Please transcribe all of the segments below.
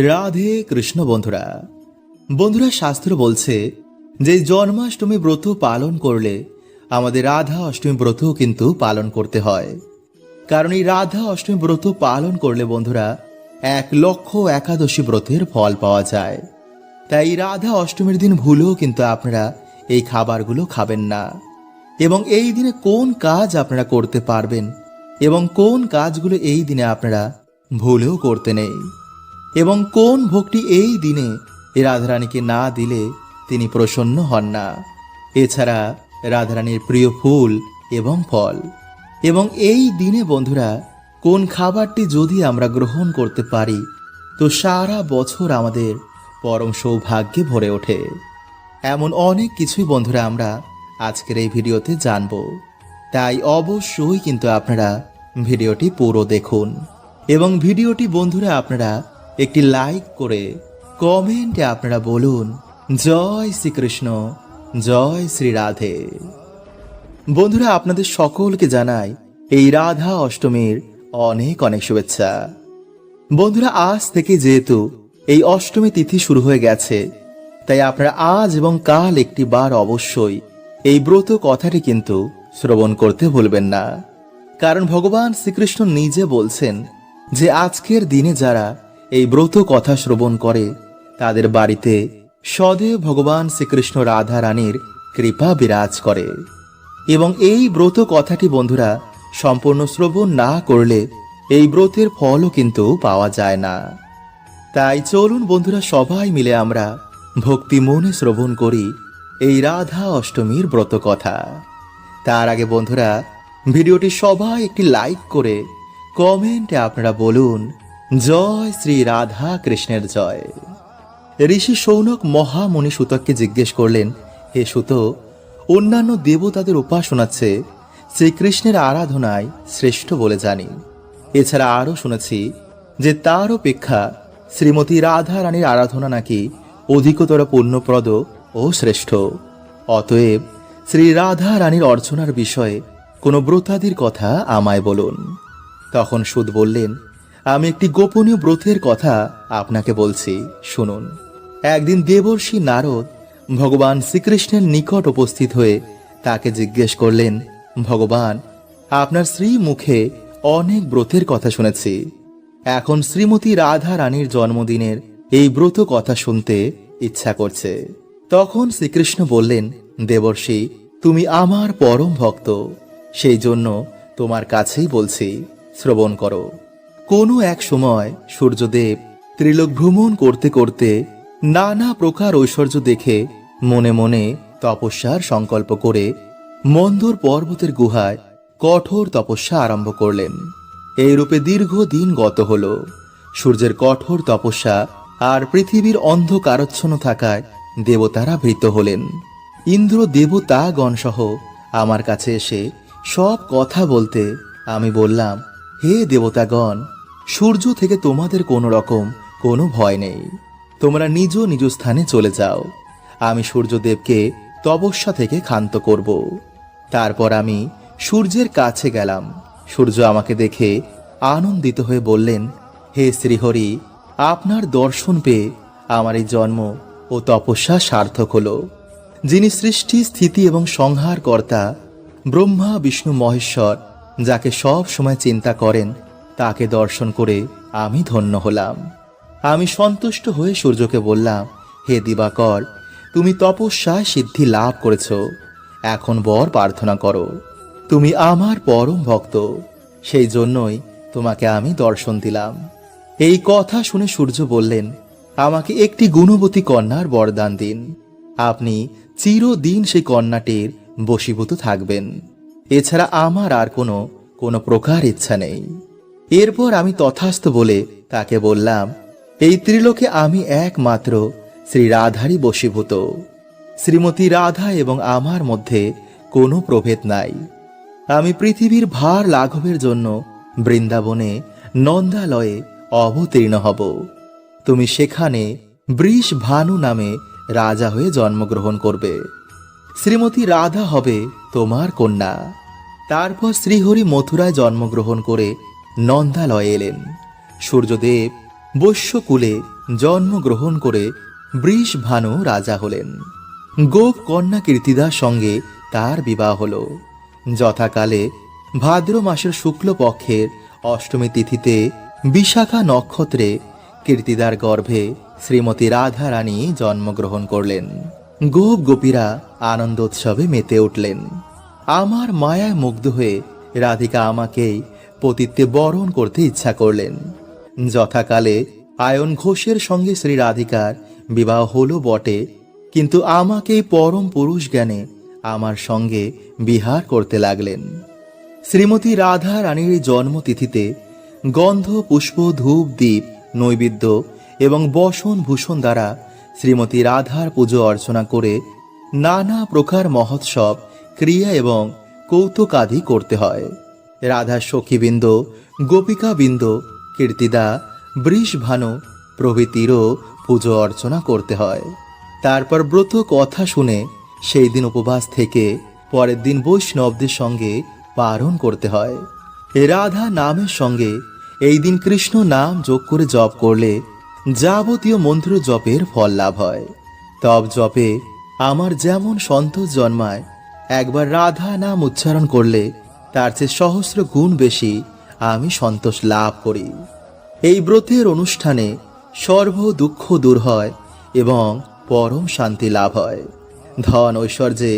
রাধে কৃষ্ণ বন্ধুরা। বন্ধুরা শাস্ত্র বলছে যে, জন্মাষ্টমী ব্রত পালন করলে আমাদের রাধা অষ্টমী ব্রত কিন্তু পালন করতে হয়। কারণ এই রাধা অষ্টমী ব্রত পালন করলে বন্ধুরা এক লক্ষ একাদশী ব্রতের ফল পাওয়া যায়। তাই রাধা অষ্টমীর দিন ভুলেও কিন্তু আপনারা এই খাবারগুলো খাবেন না। এবং এই দিনে কোন কাজ আপনারা করতে পারবেন এবং কোন কাজগুলো এই দিনে আপনারা ভুলেও করতে নেই। এবং কোন ভক্তি এই দিনে রাধারানীকে না দিলে তিনি প্রসন্ন হন না। এছাড়া রাধারানীর প্রিয় ফুল এবং ফল। এবং এই দিনে বন্ধুরা, কোন খাবারটি যদি আমরা গ্রহণ করতে পারি, তো সারা বছর আমাদের পরম সৌভাগ্যে ভরে ওঠে। এমন অনেক কিছুই বন্ধুরা আমরা আজকের এই ভিডিওতে জানব। তাই অবশ্যই কিন্তু আপনারা ভিডিওটি পুরো দেখুন। এবং ভিডিওটি বন্ধুরা আপনারা একটি লাইক করে কমেন্টে আপনারা বলুন, জয় শ্রীকৃষ্ণ, জয় শ্রী রাধে। বন্ধুরা, আপনাদের সকলকে জানাই এই রাধা অষ্টমীর অনেক অনেক শুভেচ্ছা। বন্ধুরা, আজ থেকে যেহেতু এই অষ্টমী তিথি শুরু হয়ে গেছে, তাই আপনারা আজ এবং কাল একটি বার অবশ্যই এই ব্রত কথাটি কিন্তু শ্রবণ করতে ভুলবেন না। কারণ ভগবান শ্রীকৃষ্ণ নিজে বলছেন যে, আজকের দিনে যারা এই ব্রত কথা শ্রবণ করে, তাদের বাড়িতে সদেব ভগবান শ্রীকৃষ্ণ রাধা রানীর কৃপা বিরাজ করে। এবং এই ব্রত কথাটি বন্ধুরা সম্পূর্ণ শ্রবণ না করলে এই ব্রতের ফলও কিন্তু পাওয়া যায় না। তাই চলুন বন্ধুরা সবাই মিলে আমরা ভক্তি মনে শ্রবণ করি এই রাধা অষ্টমীর ব্রত কথা। তার আগে বন্ধুরা, ভিডিওটি সবাই একটি লাইক করে কমেন্টে আপনারা বলুন জয় শ্রী রাধা কৃষ্ণের জয়। ঋষি সৌনক মহামণি সুতককে জিজ্ঞেস করলেন, হে সুত, অন্যান্য দেবতাদের উপাসনাচ্ছে শ্রীকৃষ্ণের আরাধনায় শ্রেষ্ঠ বলে জানি। এছাড়া আরও শুনেছি যে তার অপেক্ষা শ্রীমতী রাধা রানীর আরাধনা নাকি অধিকতর পূর্ণপ্রদ ও শ্রেষ্ঠ। অতএব শ্রী রাধা রানীর অর্চনার বিষয়ে কোনো ব্রতাদির কথা আমায় বলুন। তখন সুদ বললেন আমি একটি গোপনীয় ব্রতের কথা আপনাকে বলছি, শুনুন। একদিন দেবর্ষি নারদ ভগবান শ্রীকৃষ্ণের নিকট উপস্থিত হয়ে তাকে জিজ্ঞেস করলেন, ভগবান, আপনার শ্রী মুখে অনেক ব্রতের কথা শুনেছি। এখন শ্রীমতী রাধা রানীর জন্মদিনের এই ব্রত কথা শুনতে ইচ্ছা করছে তখন শ্রীকৃষ্ণ বললেন, দেবর্ষি, তুমি আমার পরম ভক্ত। সেই জন্য তোমার কাছেই বলছি, শ্রবণ করো। কোনো এক সময় সূর্যদেব ত্রিলোক ভ্রমণ করতে করতে নানা প্রকার ঐশ্বর্য দেখে মনে মনে তপস্যার সংকল্প করে মন্দর পর্বতের গুহায় কঠোর তপস্যা আরম্ভ করলেন। এই রূপে দীর্ঘ দিন গত হল। সূর্যের কঠোর তপস্যা আর পৃথিবীর অন্ধকারচ্ছন্ন থাকায় দেবতারা ভীত হলেন। ইন্দ্র দেবতাগণ সহ আমার কাছে এসে সব কথা বলতে আমি বললাম হে দেবতাগণ, সূর্য থেকে তোমাদের কোনো রকম কোনো ভয় নেই। তোমরা নিজ নিজ স্থানে চলে যাও। আমি সূর্যদেবকে তপস্যা থেকে ক্ষান্ত করব। তারপর আমি সূর্যের কাছে গেলাম। সূর্য আমাকে দেখে আনন্দিত হয়ে বললেন, হে শ্রীহরি, আপনার দর্শন পেয়ে আমার এই জন্ম ও তপস্যা সার্থক হলো। যিনি সৃষ্টি, স্থিতি এবং সংহার কর্তা ব্রহ্মা, বিষ্ণু, মহেশ্বর যাকে সব সময় চিন্তা করেন, তাকে দর্শন করে আমি ধন্য হলাম। আমি সন্তুষ্ট হয়ে সূর্যকে বললাম, হে দিবাকর, তুমি তপস্যায় সিদ্ধি লাভ করেছ। এখন বর প্রার্থনা করো। তুমি আমার পরম ভক্ত। সেই জন্যই তোমাকে আমি দর্শন দিলাম। এই কথা শুনে সূর্য বললেন, আমাকে একটি গুণবতী কন্যার বরদান দিন। আপনি চিরদিন সেই কন্যাটির বশীভূত থাকবেন। এছাড়া আমার আর কোনো কোনো প্রকার ইচ্ছা নেই। এরপর আমি তথাস্থ বলে তাকে বললাম, এই ত্রিলোকে আমি একমাত্র শ্রী রাধারই বশীভূত। শ্রীমতী রাধা এবং আমার মধ্যে কোনো প্রভেদ নাই। আমি পৃথিবীর ভার লাঘবের জন্য বৃন্দাবনে নন্দালয়ে অবতীর্ণ হব। তুমি সেখানে বৃষ ভানু নামে রাজা হয়ে জন্মগ্রহণ করবে। শ্রীমতী রাধা হবে তোমার কন্যা। তারপর শ্রীহরি মথুরায় জন্মগ্রহণ করে নন্দালয়ে এলেন। সূর্যদেব বৈশ্যকুলে জন্মগ্রহণ করে বৃষভানু রাজা হলেন। গোপ কন্যা কীর্তিদার সঙ্গে তার বিবাহ হল। যথাকালে ভাদ্র মাসের শুক্লপক্ষের অষ্টমী তিথিতে বিশাখা নক্ষত্রে কীর্তিদার গর্ভে শ্রীমতী রাধা রানী জন্মগ্রহণ করলেন। গোপ গোপীরা আনন্দোৎসবে মেতে উঠলেন। আমার মায়ায় মুগ্ধ হয়ে রাধিকা আমাকেই পতিত্বে বরণ করতে ইচ্ছা করলেন। যথাকালে আয়ন ঘোষের সঙ্গে শ্রী রাধিকার বিবাহ হলো বটে, কিন্তু আমাকেই পরম পুরুষ জ্ঞানে আমার সঙ্গে বিহার করতে লাগলেন। শ্রীমতী রাধা রানীর জন্মতিথিতে গন্ধ, পুষ্প, ধূপ দ্বীপ নৈবেদ্য এবং বসন ভূষণ দ্বারা শ্রীমতী রাধার পুজো অর্চনা করে নানা প্রকার মহোৎসব ক্রিয়া এবং কৌতুকাদি করতে হয়। রাধার সখীবৃন্দ, গোপিকাবৃন্দ, কীর্তিদা, বৃষভানু প্রভৃতিরও পুজো অর্চনা করতে হয়। তারপর ব্রত কথা শুনে সেই দিন উপবাস থেকে পরের দিন বৈষ্ণবদের সঙ্গে পালন করতে হয়। রাধা নামের সঙ্গে এই দিন কৃষ্ণ নাম যোগ করে জপ করলে যাবতীয় মন্ত্র জপের ফল লাভ হয়। তব জপে আমার যেমন সন্তোষ জন্মায় একবার রাধা নাম উচ্চারণ করলে তার চেয়ে সহস্র গুণ বেশি আমি সন্তোষ লাভ করি। এই ব্রতের অনুষ্ঠানে সর্ব দুঃখ দূর হয় এবং পরম শান্তি লাভ হয়। ধন ঐশ্বর্যে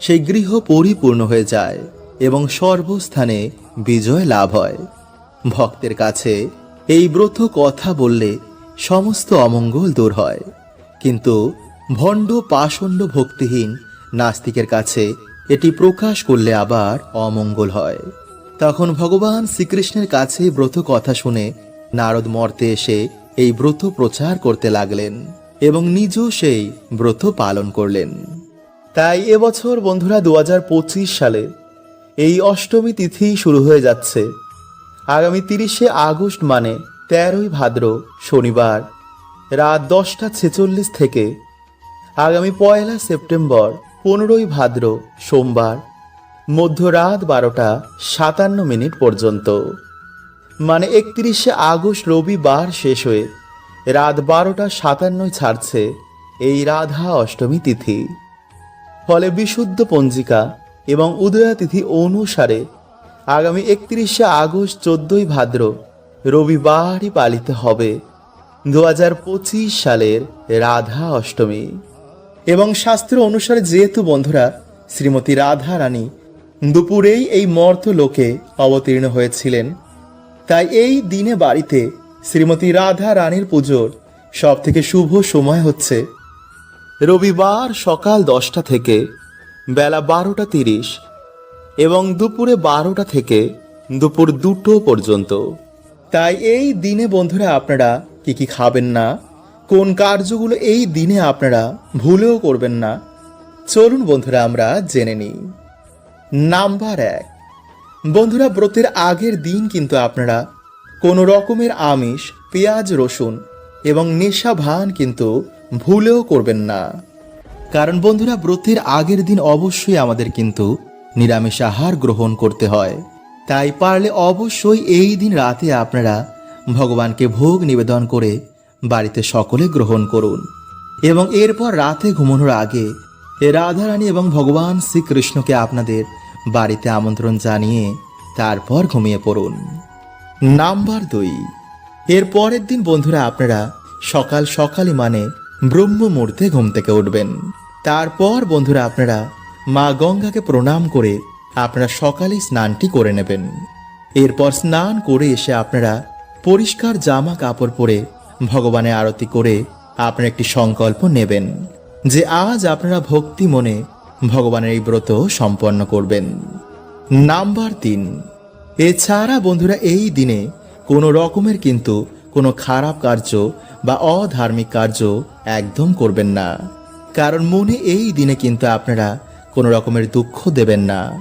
সেই গৃহ পরিপূর্ণ হয়ে যায় এবং সর্বস্থানে বিজয় লাভ হয়। ভক্তের কাছে এই ব্রত কথা বললে সমস্ত অমঙ্গল দূর হয়। কিন্তু ভণ্ড পাষণ্ড ভক্তিহীন নাস্তিকের কাছে এটি প্রকাশ করলে আবার অমঙ্গল হয়। তখন ভগবান শ্রীকৃষ্ণের কাছে ব্রত কথা শুনে নারদ মর্তে এসে এই ব্রত প্রচার করতে লাগলেন এবং নিজেও সেই ব্রত পালন করলেন। তাই এবছর বন্ধুরা দু হাজার পঁচিশ সালে এই অষ্টমী তিথি শুরু হয়ে যাচ্ছে। আগামী তিরিশে আগস্ট মানে তেরোই ভাদ্র শনিবার রাত দশটা ছেচল্লিশ থেকে আগামী পয়লা সেপ্টেম্বর পনেরোই ভাদ্র, সোমবার, মধ্যরাত বারোটা সাতান্ন মিনিট পর্যন্ত। মানে একত্রিশে আগস্ট রবিবার শেষ হয়ে রাত বারোটা সাতান্নয় ছাড়ছে এই রাধা অষ্টমী তিথি। ফলে বিশুদ্ধ পঞ্জিকা এবং উদয়া তিথি অনুসারে আগামী একত্রিশে আগস্ট চোদ্দই ভাদ্র রবিবারই পালিত হবে দু হাজার পঁচিশ সালের রাধা অষ্টমী। এবং শাস্ত্র অনুসারে যেহেতু বন্ধুরা, শ্রীমতী রাধা রানী দুপুরেই এই মর্ত লোকে অবতীর্ণ হয়েছিলেন, তাই এই দিনে বাড়িতে শ্রীমতী রাধা রানীর পুজোর সব থেকে শুভ সময় হচ্ছে রবিবার সকাল দশটা থেকে বেলা বারোটা তিরিশ এবং দুপুরে বারোটা থেকে দুপুর দুটো পর্যন্ত। তাই এই দিনে বন্ধুরা, আপনারা কি কি খাবেন না? কোন কার্যগুলো এই দিনে আপনারা ভুলেও করবেন না? চলুন বন্ধুরা, আমরা জেনে নিই। নাম্বার এক। বন্ধুরা, ব্রতের আগের দিন কিন্তু আপনারা কোনো রকমের আমিষ, পেঁয়াজ, রসুন এবং নেশা ভান কিন্তু ভুলেও করবেন না। কারণ বন্ধুরা, ব্রতের আগের দিন অবশ্যই আমাদের কিন্তু নিরামিষ আহার গ্রহণ করতে হয়। তাই পারলে অবশ্যই এই দিন রাতে আপনারা ভগবানকে ভোগ নিবেদন করে বাড়িতে সকলে গ্রহণ করুন। এবং এরপর রাতে ঘুমানোর আগে রাধারানী এবং ভগবান শ্রীকৃষ্ণকে আপনাদের বাড়িতে আমন্ত্রণ জানিয়ে তারপর ঘুমিয়ে পড়ুন। নাম্বার দুই। এর পরের দিন বন্ধুরা আপনারা সকাল সকালই মানে ব্রহ্ম মুহূর্তে ঘুম থেকে উঠবেন। তারপর বন্ধুরা আপনারা মা গঙ্গাকে প্রণাম করে আপনারা সকালেই স্নানটি করে নেবেন। এরপর স্নান করে এসে আপনারা পরিষ্কার জামা কাপড় পরে ভগবানের আরতি করে আপনারা একটি সংকল্প নেবেন যে আজ আপনারা ভক্তি মনে ভগবানের এই ব্রত সম্পন্ন করবেন। নাম্বার তিন, এছাড়া বন্ধুরা এই দিনে কোনো রকমের কিন্তু কোনো খারাপ কার্য বা অধার্মিক কার্য একদম করবেন না। কারণ মনে এই দিনে কিন্তু আপনারা কোনো রকমের দুঃখ দেবেন না।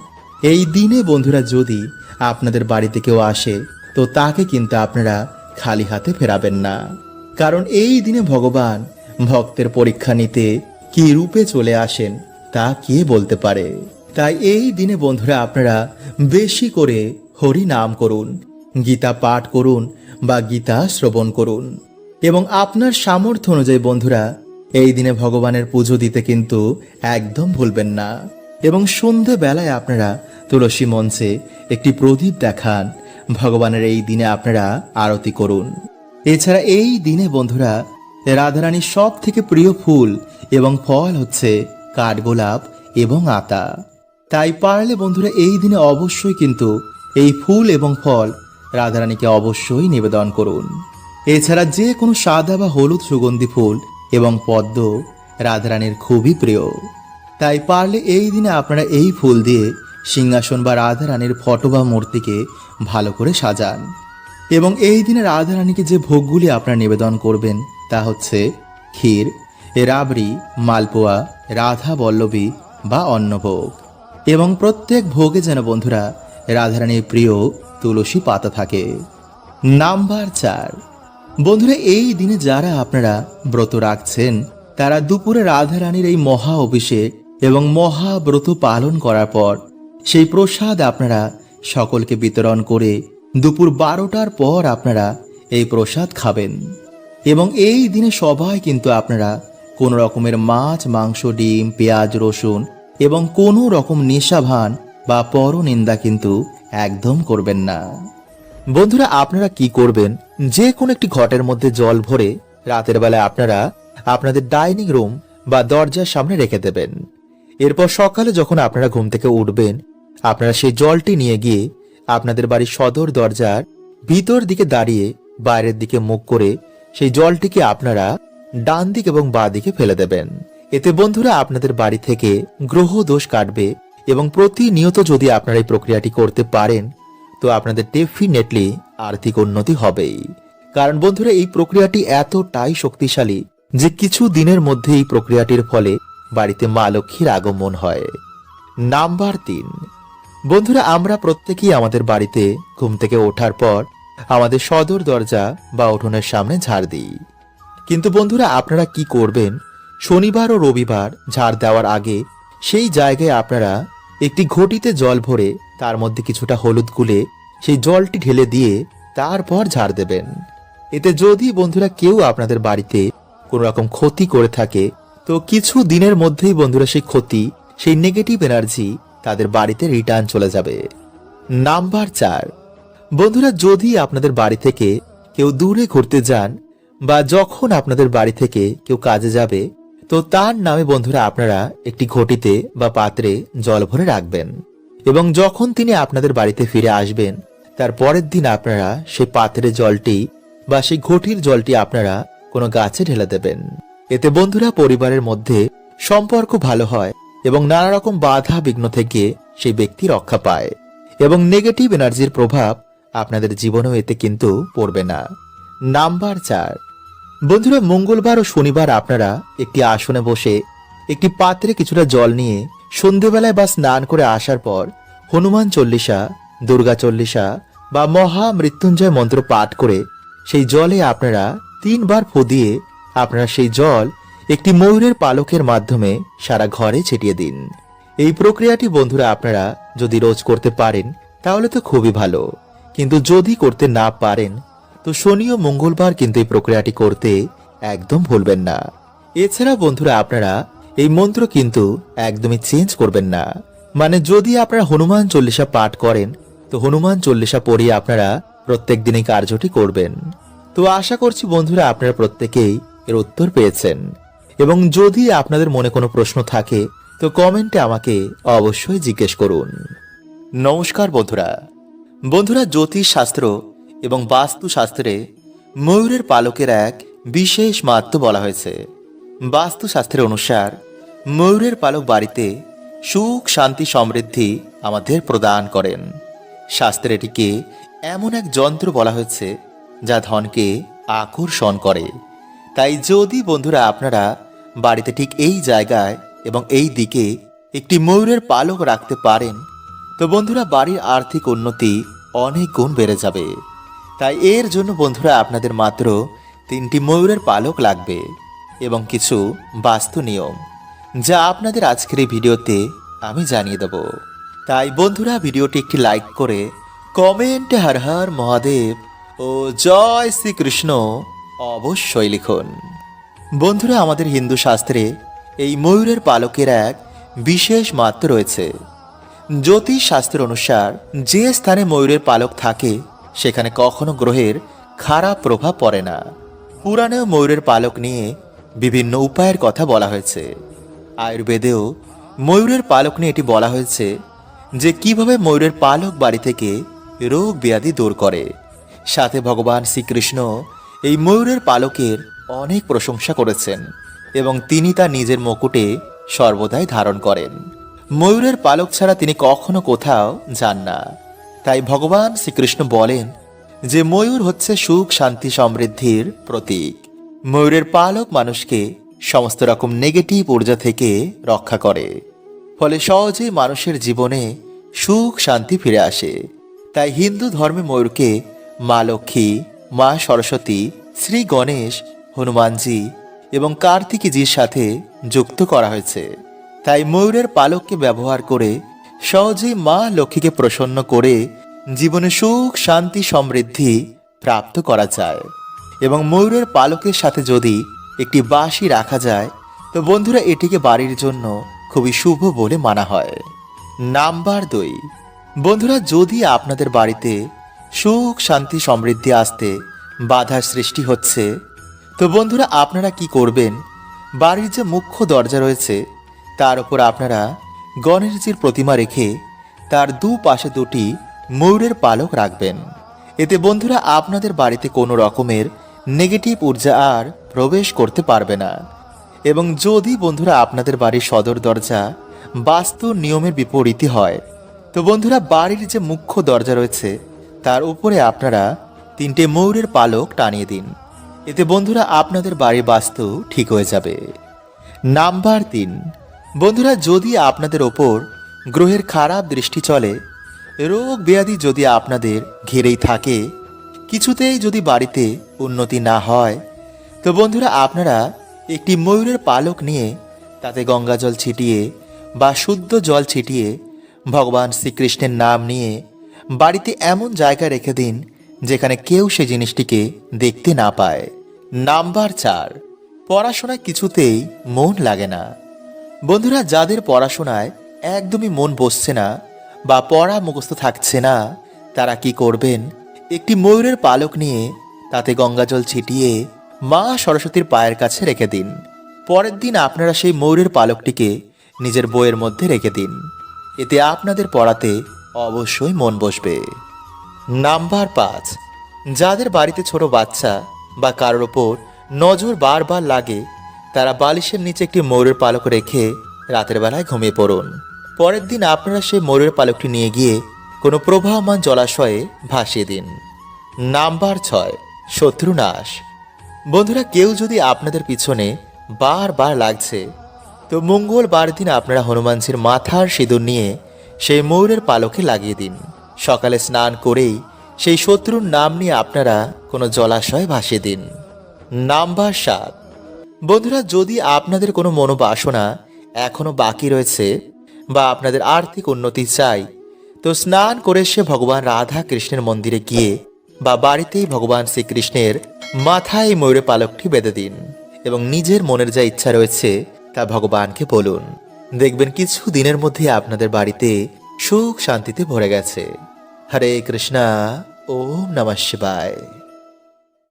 এই দিনে বন্ধুরা যদি আপনাদের বাড়িতে কেউ আসে, তো তাকে কিন্তু আপনারা খালি হাতে ফেরাবেন না। কারণ এই দিনে ভগবান ভক্তের পরীক্ষা নিতে কি রূপে চলে আসেন তা কে বলতে পারে? তাই এই দিনে বন্ধুরা আপনারা বেশি করে হরি নাম করুন, গীতা পাঠ করুন বা গীতা শ্রবণ করুন। এবং আপনার সামর্থ্য অনুযায়ী বন্ধুরা, এই দিনে ভগবানের পুজো দিতে কিন্তু একদম ভুলবেন না। এবং সন্ধে বেলায় আপনারা তুলসী মঞ্চে একটি প্রদীপ দেখান, ভগবানের এই দিনে আপনারা আরতি করুন। এছাড়া এই দিনে বন্ধুরা, রাধারানীর সব থেকে প্রিয় ফুল এবং ফল হচ্ছে কাঠগোলাপ এবং আতা। তাই পারলে বন্ধুরা, এই দিনে অবশ্যই কিন্তু এই ফুল এবং ফল রাধারানীকে অবশ্যই নিবেদন করুন। এছাড়া যে কোনো সাদা বা হলুদ সুগন্ধি ফুল এবং পদ্ম রাধারানীর খুবই প্রিয়। তাই পারলে এই দিনে আপনারা এই ফুল দিয়ে সিংহাসন বা রাধারানীর ফটো বা মূর্তিকে ভালো করে সাজান। এবং এই দিনে রাধারানীকে যে ভোগগুলি আপনারা নিবেদন করবেন, তা হচ্ছে ক্ষীর, রাবড়ি, মালপোয়া, রাধা বল্লভী বা অন্নভোগ। এবং প্রত্যেক ভোগে যেন বন্ধুরা রাধারানীর প্রিয় তুলসী পাতা থাকে। নাম্বার চার। বন্ধুরা, এই দিনে যারা আপনারা ব্রত রাখছেন, তারা দুপুরে রাধারানীর এই মহা অভিষেক এবং মহাব্রত পালন করার পর সেই প্রসাদ আপনারা সকলকে বিতরণ করে দুপুর বারোটার পর আপনারা এই প্রসাদ খাবেন। এবং এই দিনে সবাই কিন্তু আপনারা কোনো রকমের মাছ, মাংস, ডিম, পেঁয়াজ, রসুন এবং কোনো রকম নেশাভান বা পরনিন্দা কিন্তু একদম করবেন না। বন্ধুরা, আপনারা কি করবেন? যে কোনো একটি ঘটের মধ্যে জল ভরে রাতের বেলায় আপনারা আপনাদের ডাইনিং রুম বা দরজার সামনে রেখে দেবেন। এরপর সকালে যখন আপনারা ঘুম থেকে উঠবেন, আপনারা সেই জলটি নিয়ে গিয়ে আপনাদের বাড়ির সদর দরজার ভিতর দিকে দাঁড়িয়ে বাইরের দিকে মুখ করে সেই জলটিকে আপনারা ডান দিক এবং বাঁ দিকে ফেলে দেবেন। এতে বন্ধুরা আপনাদের বাড়ি থেকে গ্রহ দোষ কাটবে এবং প্রতিনিয়ত যদি আপনারা এই প্রক্রিয়াটি করতে পারেন, তো আপনাদের ডেফিনেটলি আর্থিক উন্নতি হবেই। কারণ বন্ধুরা, এই প্রক্রিয়াটি এতটাই শক্তিশালী যে কিছু দিনের মধ্যে এই প্রক্রিয়াটির ফলে বাড়িতে মা লক্ষ্মীর আগমন হয়। নাম্বার তিন বন্ধুরা, আমরা প্রত্যেকেই আমাদের বাড়িতে ঘুম থেকে ওঠার পর আমাদের সদর দরজা বা উঠোনের সামনে ঝাড় দিই। কিন্তু বন্ধুরা, আপনারা কি করবেন? শনিবার ও রবিবার ঝাড় দেওয়ার আগে সেই জায়গায় আপনারা একটি ঘটিতে জল ভরে, তার মধ্যে কিছুটা হলুদ গুলে সেই জলটি ঢেলে দিয়ে তারপর ঝাড় দেবেন। এতে যদি বন্ধুরা কেউ আপনাদের বাড়িতে কোনো রকম ক্ষতি করে থাকে, তো কিছু দিনের মধ্যেই বন্ধুরা সেই ক্ষতি, সেই নেগেটিভ এনার্জি তাদের বাড়িতে রিটার্ন চলে যাবে। নাম্বার চার। বন্ধুরা, যদি আপনাদের বাড়ি থেকে কেউ দূরে ঘুরতে যান বা যখন আপনাদের বাড়ি থেকে কেউ কাজে যাবে, তো তার নামে বন্ধুরা আপনারা একটি ঘটিতে বা পাত্রে জল ভরে রাখবেন এবং যখন তিনি আপনাদের বাড়িতে ফিরে আসবেন, তার পরের দিন আপনারা সেই পাত্রের জলটি বা সেই ঘটির জলটি আপনারা কোনো গাছে ঢেলে দেবেন। এতে বন্ধুরা পরিবারের মধ্যে সম্পর্ক ভালো হয় এবং নানা রকম বাধা বিঘ্ন থেকে সেই ব্যক্তি রক্ষা পায় এবং নেগেটিভ এনার্জির প্রভাব আপনাদের জীবনেও এতে কিন্তু পড়বে না। নাম্বার চার। বন্ধুরা, মঙ্গলবার ও শনিবার আপনারা একটি আসনে বসে একটি পাত্রে কিছুটা জল নিয়ে সন্ধেবেলায় বা স্নান করে আসার পর হনুমান চল্লিশা, দুর্গা চল্লিশা বা মহা মৃত্যুঞ্জয় মন্ত্র পাঠ করে সেই জলে আপনারা তিনবার ফু দিয়ে আপনারা সেই জল একটি ময়ূরের পালকের মাধ্যমে সারা ঘরে ছিটিয়ে দিন। এই প্রক্রিয়াটি, বন্ধুরা, আপনারা যদি রোজ করতে পারেন, তাহলে তো খুবই ভালো। কিন্তু যদি করতে না পারেন, তো শনি ও মঙ্গলবার কিন্তু এই প্রক্রিয়াটি করতে একদম ভুলবেন না। এছাড়া, বন্ধুরা, আপনারা এই মন্ত্র কিন্তু একদমই চেঞ্জ করবেন না। মানে যদি আপনারা হনুমান চল্লিশা পাঠ করেন, তো হনুমান চল্লিশা পড়িয়ে আপনারা প্রত্যেক দিনই কার্যটি করবেন। তো আশা করছি, বন্ধুরা, আপনারা প্রত্যেকেই এর উত্তর পেয়েছেন। এবং যদি আপনাদের মনে কোনো প্রশ্ন থাকে, তো কমেন্টে আমাকে অবশ্যই জিজ্ঞেস করুন। নমস্কার বন্ধুরা। বন্ধুরা জ্যোতিষ শাস্ত্র এবং বাস্তু শাস্ত্রে ময়ূরের পালকের এক বিশেষ মাহাত্ম বলা হয়েছে। বাস্তু শাস্ত্রের অনুসার, ময়ূরের পালক বাড়িতে সুখ, শান্তি, সমৃদ্ধি আমাদের প্রদান করেন। শাস্ত্রে এটিকে এমন এক যন্ত্র বলা হয়েছে, যা ধনকে আকর্ষণ করে। তাই যদি বন্ধুরা আপনারা বাড়িতে ঠিক এই জায়গায় এবং এই দিকে একটি ময়ূরের পালক রাখতে পারেন, তো বন্ধুরা বাড়ির আর্থিক উন্নতি অনেক গুণ বেড়ে যাবে। তাই এর জন্য বন্ধুরা আপনাদের মাত্র তিনটি ময়ূরের পালক লাগবে এবং কিছু বাস্তু নিয়ম, যা আপনাদের আজকের এই ভিডিওতে আমি জানিয়ে দেব। তাই বন্ধুরা ভিডিওটি একটি লাইক করে কমেন্টে হর হর মহাদেব ও জয় শ্রীকৃষ্ণ অবশ্যই লিখুন। বন্ধুরা, আমাদের হিন্দু শাস্ত্রে এই ময়ূরের পালকের এক বিশেষ মাত্র রয়েছে। জ্যোতিষ শাস্ত্র অনুসার যে স্থানে ময়ূরের পালক থাকে, সেখানে কখনো গ্রহের খারাপ প্রভাব পড়ে না। পুরাণেও ময়ূরের পালক নিয়ে বিভিন্ন উপায়ের কথা বলা হয়েছে। আয়ুর্বেদেও ময়ূরের পালক নিয়ে এটি বলা হয়েছে যে, কীভাবে ময়ূরের পালক বাড়ি থেকে রোগ ব্যাধি দূর করে। সাথে ভগবান শ্রীকৃষ্ণ এই ময়ূরের পালকের অনেক প্রশংসা করেছেন এবং তিনি তা নিজের মুকুটে সর্বদাই ধারণ করেন। ময়ূরের পালক ছাড়া তিনি কখনো কোথাও যান না। তাই ভগবান শ্রীকৃষ্ণ বলেন যে, ময়ূর হচ্ছে সুখ, শান্তি, সমৃদ্ধির প্রতীক। ময়ূরের পালক মানুষকে সমস্ত রকম নেগেটিভ ঊর্জা থেকে রক্ষা করে। ফলে সহজেই মানুষের জীবনে সুখ, শান্তি ফিরে আসে। তাই হিন্দু ধর্মে ময়ূরকে মা লক্ষ্মী, মা সরস্বতী, শ্রী গণেশ হনুমানজি এবং কার্তিকীজির সাথে যুক্ত করা হয়েছে। তাই ময়ূরের পালককে ব্যবহার করে সহজেই মা লক্ষ্মীকে প্রসন্ন করে জীবনে সুখ, শান্তি, সমৃদ্ধি প্রাপ্ত করা যায়। এবং ময়ূরের পালকের সাথে যদি একটি বাঁশি রাখা যায়, তো বন্ধুরা এটিকে বাড়ির জন্য খুবই শুভ বলে মানা হয়। নাম্বার দুই। বন্ধুরা, যদি আপনাদের বাড়িতে সুখ, শান্তি, সমৃদ্ধি আসতে বাধার সৃষ্টি হচ্ছে তো বন্ধুরা, আপনারা কি করবেন? বাড়ির যে মুখ্য দরজা রয়েছে, তার উপর আপনারা গণেশজির প্রতিমা রেখে তার দু পাশে দুটি ময়ূরের পালক রাখবেন। এতে বন্ধুরা, আপনাদের বাড়িতে কোনো রকমের নেগেটিভ ঊর্জা আর প্রবেশ করতে পারবে না। এবং যদি বন্ধুরা, আপনাদের বাড়ির সদর দরজা বাস্তু নিয়মের বিপরীতই হয়, তো বন্ধুরা, বাড়ির যে মুখ্য দরজা রয়েছে, তার উপরে আপনারা তিনটে ময়ূরের পালক টানিয়ে দিন। এতে বন্ধুরা আপনাদের বাড়ির বাস্তু ঠিক হয়ে যাবে। নাম্বার তিন, বন্ধুরা যদি আপনাদের ওপর গ্রহের খারাপ দৃষ্টি চলে, রোগ ব্যাধি যদি আপনাদের ঘিরেই থাকে, কিছুতেই যদি বাড়িতে উন্নতি না হয়, তো বন্ধুরা আপনারা একটি ময়ূরের পালক নিয়ে তাতে গঙ্গা জল ছিটিয়ে বা শুদ্ধ জল ছিটিয়ে ভগবান শ্রীকৃষ্ণের নাম নিয়ে বাড়িতে এমন জায়গা রেখে দিন যেখানে কেউ সে জিনিসটিকে দেখতে না পায়। নাম্বার চার, পড়াশোনায় কিছুতেই মন লাগে না। বন্ধুরা, যাদের পড়াশোনায় একদমই মন বসছে না বা পড়া মুখস্থ থাকছে না, তারা কি করবেন? একটি ময়ূরের পালক নিয়ে তাতে গঙ্গাজল ছিটিয়ে মা সরস্বতীর পায়ের কাছে রেখে দিন। পরের দিন আপনারা সেই ময়ূরের পালকটিকে নিজের বইয়ের মধ্যে রেখে দিন। এতে আপনাদের পড়াতে অবশ্যই মন বসবে। নাম্বার পাঁচ। যাদের বাড়িতে ছোট বাচ্চা বা কারোর ওপর নজর বারবার লাগে, তারা বালিশের নিচে একটি ময়ূরের পালক রেখে রাতের বেলায় ঘুমিয়ে পড়ুন। পরের দিন আপনারা সেই ময়ূরের পালকটি নিয়ে গিয়ে কোনো প্রবাহমান জলাশয়ে ভাসিয়ে দিন। নাম্বার ছয়, শত্রু নাশ। বন্ধুরা, কেউ যদি আপনাদের পিছনে বারবার লাগছে, তো মঙ্গলবার দিন আপনারা হনুমানজির মাথার সিঁদুর নিয়ে সেই ময়ূরের পালকে লাগিয়ে দিন। সকালে স্নান করেই সেই শত্রুর নাম নিয়ে আপনারা কোনো জলাশয়ে ভাসিয়ে দিন। নাম্বার সাত। বন্ধুরা, যদি আপনাদের কোনো মনোবাসনা এখনও বাকি রয়েছে বা আপনাদের আর্থিক উন্নতি চাই, তো স্নান করে সে ভগবান রাধা কৃষ্ণের মন্দিরে গিয়ে বা বাড়িতেই ভগবান শ্রীকৃষ্ণের মাথায় এই ময়ূরের পালকটি বেঁধে দিন এবং নিজের মনের যা ইচ্ছা রয়েছে তা ভগবানকে বলুন। দেখবেন কিছু দিনের মধ্যে আপনাদের বাড়িতে সুখ শান্তিতে ভরে গেছে। হরে কৃষ্ণা ওম নমঃ শিবায়।